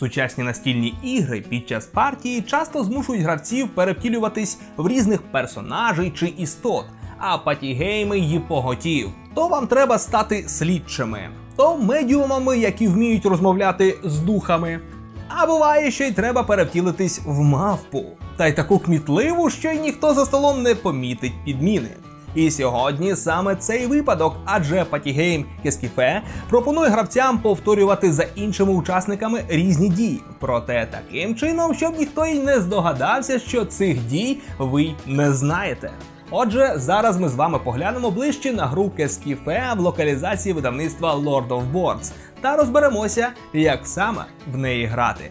Сучасні настільні ігри під час партії часто змушують гравців перевтілюватись в різних персонажей чи істот, а патігейми її поготів. То вам треба стати слідчими, то медіумами, які вміють розмовляти з духами. А буває, що й треба перевтілитись в мавпу, та й таку кмітливу, що й ніхто за столом не помітить підміни. І сьогодні саме цей випадок, адже Патігейм Кескіфе пропонує гравцям повторювати за іншими учасниками різні дії. Проте таким чином, щоб ніхто й не здогадався, що цих дій ви не знаєте. Отже, зараз ми з вами поглянемо ближче на гру Кескіфе в локалізації видавництва Lord of Boards та розберемося, як саме в неї грати.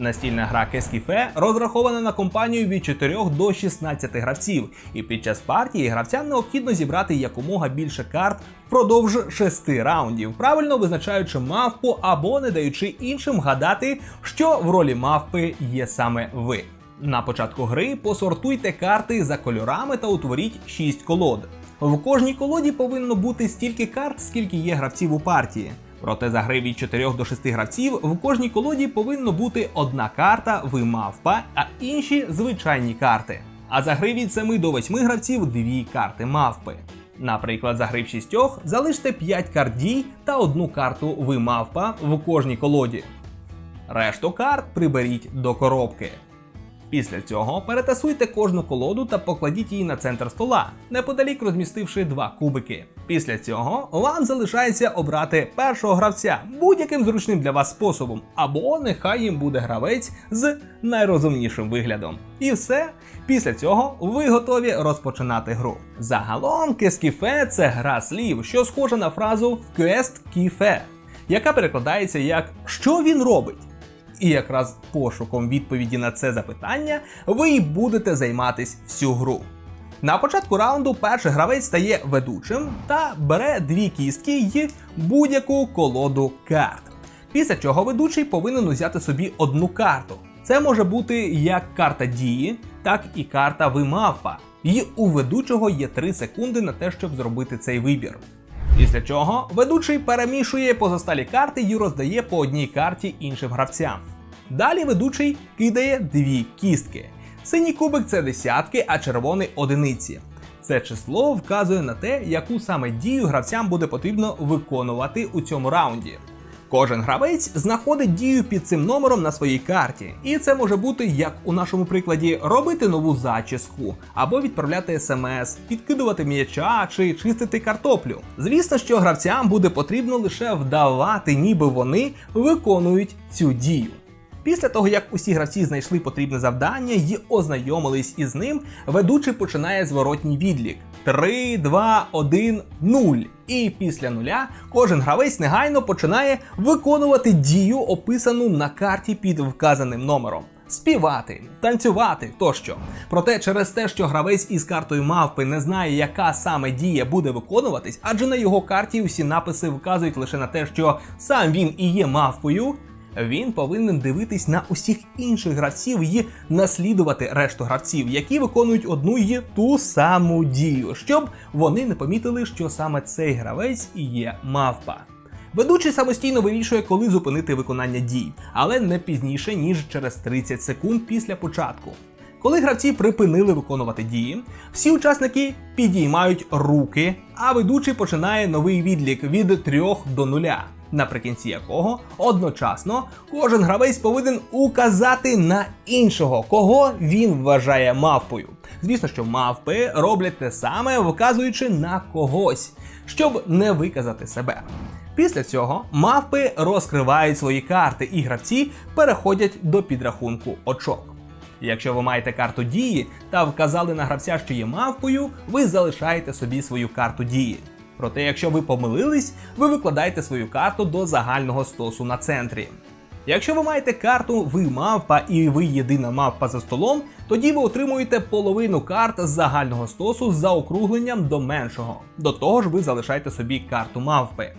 Настільна гра Кескіфе розрахована на компанію від 4 до 16 гравців, і під час партії гравцям необхідно зібрати якомога більше карт впродовж 6 раундів, правильно визначаючи мавпу або не даючи іншим гадати, що в ролі мавпи є саме ви. На початку гри посортуйте карти за кольорами та утворіть 6 колод. В кожній колоді повинно бути стільки карт, скільки є гравців у партії. Проте за гри від 4 до 6 гравців в кожній колоді повинно бути одна карта ви мавпа, а інші звичайні карти. А за гри від 7 до 8 гравців дві карти мавпи. Наприклад, за гри в 6 залиште 5 карт дій та одну карту ви мавпа в кожній колоді. Решту карт приберіть до коробки. Після цього перетасуйте кожну колоду та покладіть її на центр стола, неподалік розмістивши два кубики. Після цього вам залишається обрати першого гравця будь-яким зручним для вас способом, або нехай їм буде гравець з найрозумнішим виглядом. І все. Після цього ви готові розпочинати гру. Загалом Кескіфе це гра слів, що схожа на фразу Квест кіфе, яка перекладається як Що він робить? І якраз пошуком відповіді на це запитання ви будете займатись всю гру. На початку раунду перший гравець стає ведучим та бере дві кістки й будь-яку колоду карт. Після чого ведучий повинен узяти собі одну карту. Це може бути як карта дії, так і карта вимавпа. І у ведучого є 3 секунди на те, щоб зробити цей вибір. Після чого ведучий перемішує позасталі карти і роздає по одній карті іншим гравцям. Далі ведучий кидає дві кістки. Синій кубик це десятки, а червоний одиниці. Це число вказує на те, яку саме дію гравцям буде потрібно виконувати у цьому раунді. Кожен гравець знаходить дію під цим номером на своїй карті, і це може бути, як у нашому прикладі, робити нову зачіску, або відправляти смс, підкидувати м'яча чи чистити картоплю. Звісно, що гравцям буде потрібно лише вдавати, ніби вони виконують цю дію. Після того, як усі гравці знайшли потрібне завдання і ознайомились із ним, ведучий починає зворотній відлік: 3, 2, 1, 0. І після нуля кожен гравець негайно починає виконувати дію, описану на карті під вказаним номером. Співати, танцювати тощо. Проте через те, що гравець із картою мавпи не знає, яка саме дія буде виконуватись, адже на його карті всі написи вказують лише на те, що сам він і є мавпою, він повинен дивитись на усіх інших гравців і наслідувати решту гравців, які виконують одну й ту саму дію, щоб вони не помітили, що саме цей гравець і є мавпа. Ведучий самостійно вирішує, коли зупинити виконання дій, але не пізніше, ніж через 30 секунд після початку. Коли гравці припинили виконувати дії, всі учасники підіймають руки, а ведучий починає новий відлік від 3 до 0 наприкінці якого одночасно кожен гравець повинен указати на іншого, кого він вважає мавпою. Звісно, що мавпи роблять те саме, вказуючи на когось, щоб не виказати себе. Після цього мавпи розкривають свої карти, і гравці переходять до підрахунку очок. Якщо ви маєте карту дії та вказали на гравця, що є мавпою, ви залишаєте собі свою карту дії. Проте, якщо ви помилились, ви викладаєте свою карту до загального стосу на центрі. Якщо ви маєте карту ви мавпа і ви єдина мавпа за столом, тоді ви отримуєте половину карт з загального стосу з заокругленням до меншого. До того ж, ви залишаєте собі карту мавпи.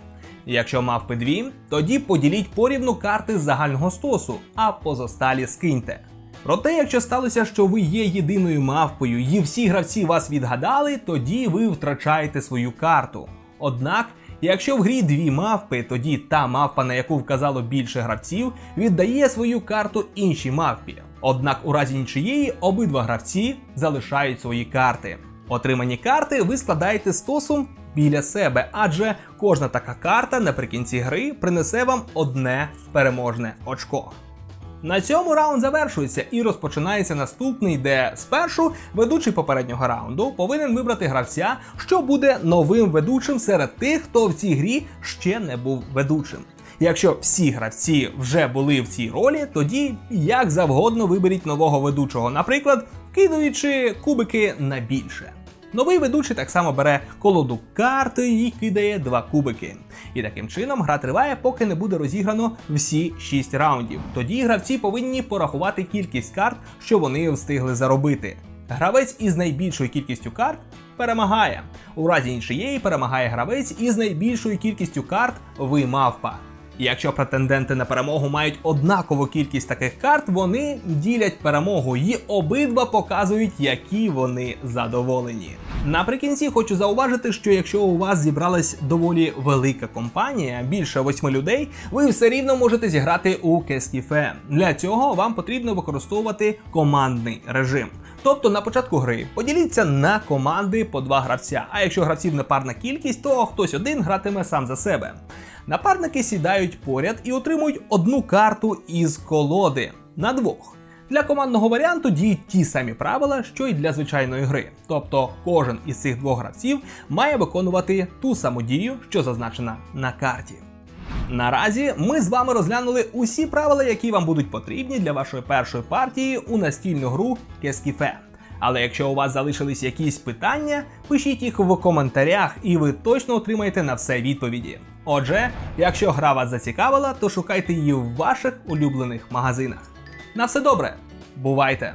Якщо мавпи дві, тоді поділіть порівну карти з загального стосу, а позосталі скиньте. Проте, якщо сталося, що ви є єдиною мавпою і всі гравці вас відгадали, тоді ви втрачаєте свою карту. Однак Якщо в грі дві мавпи, тоді та мавпа, на яку вказало більше гравців, віддає свою карту іншій мавпі. Однак у разі нічиєї обидва гравці залишають свої карти. Отримані карти ви складаєте стосом біля себе, адже кожна така карта наприкінці гри принесе вам одне переможне очко. На цьому раунд завершується і розпочинається наступний, де спершу ведучий попереднього раунду повинен вибрати гравця, що буде новим ведучим серед тих, хто в цій грі ще не був ведучим. Якщо всі гравці вже були в цій ролі, тоді як завгодно виберіть нового ведучого, наприклад, кидаючи кубики на більше. Новий ведучий так само бере колоду карти і кидає два кубики. І таким чином гра триває, поки не буде розіграно всі 6 раундів. Тоді гравці повинні порахувати кількість карт, що вони встигли заробити. Гравець із найбільшою кількістю карт перемагає. У разі нічиєї перемагає гравець із найбільшою кількістю карт ви мавпа. Якщо претенденти на перемогу мають однакову кількість таких карт, вони ділять перемогу і обидва показують, які вони задоволені. Наприкінці хочу зауважити, що якщо у вас зібралась доволі велика компанія, більше восьми людей, ви все рівно можете зіграти у Кескіфе. Для цього вам потрібно використовувати командний режим. Тобто на початку гри поділіться на команди по два гравця. А якщо гравців непарна кількість, то хтось один гратиме сам за себе. Напарники сідають поряд і отримують одну карту із колоди на двох. Для командного варіанту діють ті самі правила, що й для звичайної гри. Тобто кожен із цих двох гравців має виконувати ту саму дію, що зазначена на карті. Наразі ми з вами розглянули усі правила, які вам будуть потрібні для вашої першої партії у настільну гру Кескіфе. Але якщо у вас залишились якісь питання, пишіть їх в коментарях, і ви точно отримаєте на все відповіді. Отже, якщо гра вас зацікавила, то шукайте її в ваших улюблених магазинах. На все добре, бувайте!